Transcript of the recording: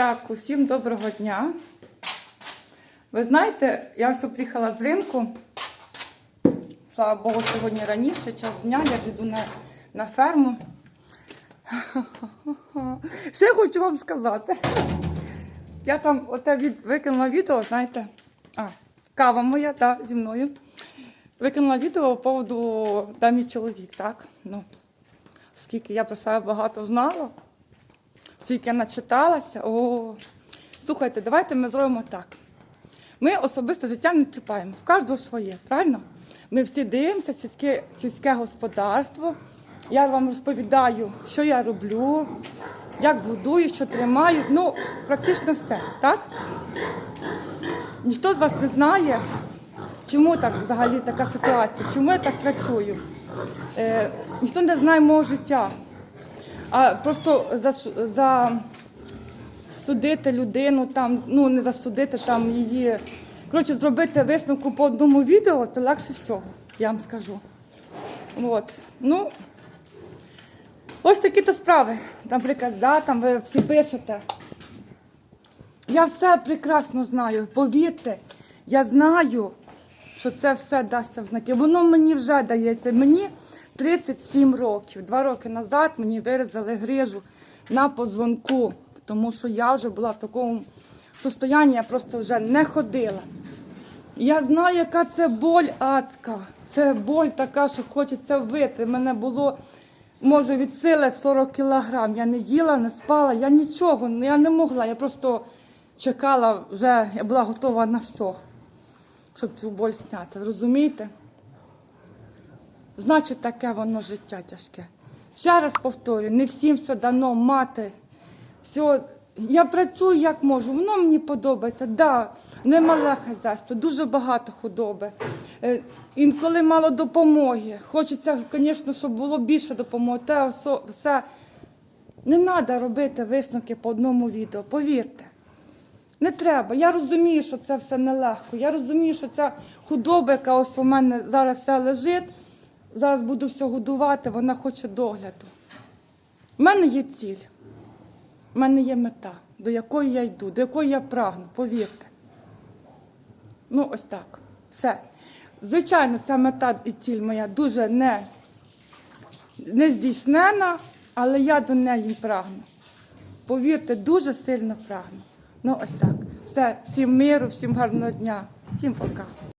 Так, усім доброго дня. Ви знаєте, я все приїхала з ринку. Слава Богу, сьогодні раніше, час дня, я йду на, на ферму. Я хочу вам сказати? Я там оте від, викинула відео, знаєте, а, кава моя, так, зі мною. Викинула відео по поводу де мій чоловік, так? Ну, скільки я про себе багато знала, скільки я начиталася. О, слухайте, давайте ми зробимо так. Ми особисте життя не чіпаємо, в кожного своє, правильно? Ми всі дивимося, сільське, сільське господарство. Я вам розповідаю, що я роблю, як будую, що тримаю. Ну, практично все, так? Ніхто з вас не знає, чому так взагалі така ситуація, чому я так працюю. Е, ніхто не знає мого життя. А просто за, за судити людину, там, ну не засудити там її. Коротше, зробити висновку по одному відео, це легше всього, я вам скажу. От. Ну, ось такі то справи. Наприклад, да, там ви всі пишете. Я все прекрасно знаю, повірте, я знаю, що це все дасться в знаки. Воно мені вже дається. Мені 37 років. Два роки назад мені вирізали грижу на позвонку, тому що я вже була в такому состоянні, я просто вже не ходила. Я знаю, яка це боль адська. Це боль така, що хочеться вити. Мене було, може, від сили 40 кілограм. Я не їла, не спала, я нічого, я не могла. Я просто чекала вже, я була готова на все, щоб цю боль зняти. Розумієте? Значить, таке воно життя тяжке. Ще раз повторюю, не всім все дано мати. Все, я працюю як можу, воно мені подобається. Да, немале хазяйство, дуже багато худоби. Е, Інколи мало допомоги. Хочеться, звісно, щоб було більше допомоги. Те все. Не треба робити висновки по одному відео, повірте. Не треба. Я розумію, що це все нелегко. Я розумію, що ця худоба, яка ось у мене зараз все лежить, зараз буду все годувати, вона хоче догляду. У мене є ціль, у мене є мета, до якої я йду, до якої я прагну, повірте. Ну, ось так. Все. Звичайно, ця мета і ціль моя дуже не, не здійснена, але я до неї прагну. Повірте, дуже сильно прагну. Ну, ось так. Все, всім миру, всім гарного дня, всім пока.